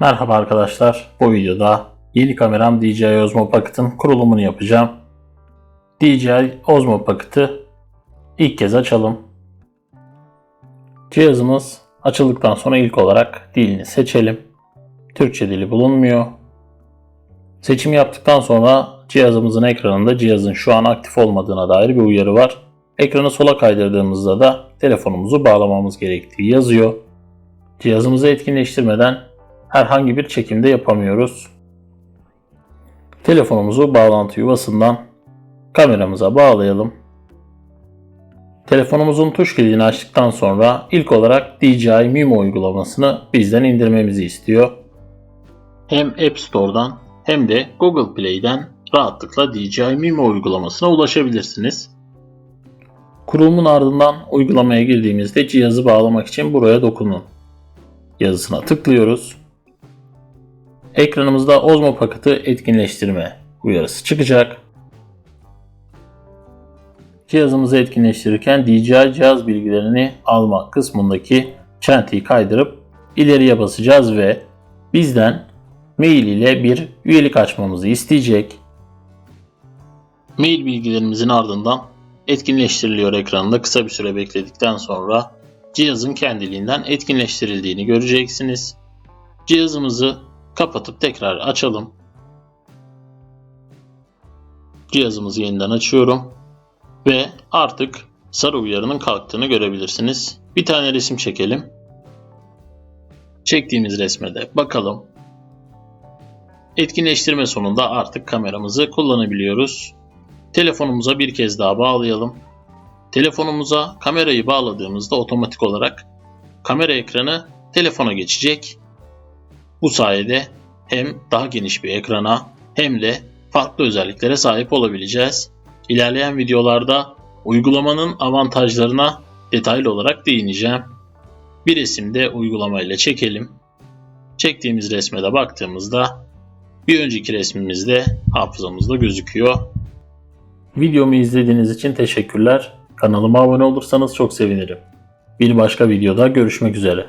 Merhaba arkadaşlar. Bu videoda yeni kameram DJI Osmo Pocket'ın kurulumunu yapacağım. DJI Osmo Pocket'ı ilk kez açalım. Cihazımız açıldıktan sonra ilk olarak dilini seçelim. Türkçe dili bulunmuyor. Seçim yaptıktan sonra cihazımızın ekranında cihazın şu an aktif olmadığına dair bir uyarı var. Ekranı sola kaydırdığımızda da telefonumuzu bağlamamız gerektiği yazıyor. Cihazımızı etkinleştirmeden herhangi bir çekimde yapamıyoruz. Telefonumuzu bağlantı yuvasından kameramıza bağlayalım. Telefonumuzun tuş kilidini açtıktan sonra ilk olarak DJI Mimo uygulamasını bizden indirmemizi istiyor. Hem App Store'dan hem de Google Play'den rahatlıkla DJI Mimo uygulamasına ulaşabilirsiniz. Kurulumun ardından uygulamaya girdiğimizde cihazı bağlamak için buraya dokunun. Yazısına tıklıyoruz. Ekranımızda Osmo Pocket'ı etkinleştirme uyarısı çıkacak. Cihazımızı etkinleştirirken DJI cihaz bilgilerini alma kısmındaki çentiyi kaydırıp ileriye basacağız ve bizden mail ile bir üyelik açmamızı isteyecek. Mail bilgilerimizin ardından etkinleştiriliyor ekranında kısa bir süre bekledikten sonra cihazın kendiliğinden etkinleştirildiğini göreceksiniz. Cihazımızı kapatıp tekrar açalım. Cihazımızı yeniden açıyorum ve artık sarı uyarının kalktığını görebilirsiniz. Bir tane resim çekelim. Çektiğimiz resme de bakalım. Etkinleştirme sonunda artık kameramızı kullanabiliyoruz. Telefonumuza bir kez daha bağlayalım. Telefonumuza kamerayı bağladığımızda otomatik olarak kamera ekranı telefona geçecek. Bu sayede hem daha geniş bir ekrana hem de farklı özelliklere sahip olabileceğiz. İlerleyen videolarda uygulamanın avantajlarına detaylı olarak değineceğim. Bir resim de uygulamayla çekelim. Çektiğimiz resme de baktığımızda bir önceki resmimizde hafızamızda gözüküyor. Videomu izlediğiniz için teşekkürler. Kanalıma abone olursanız çok sevinirim. Bir başka videoda görüşmek üzere.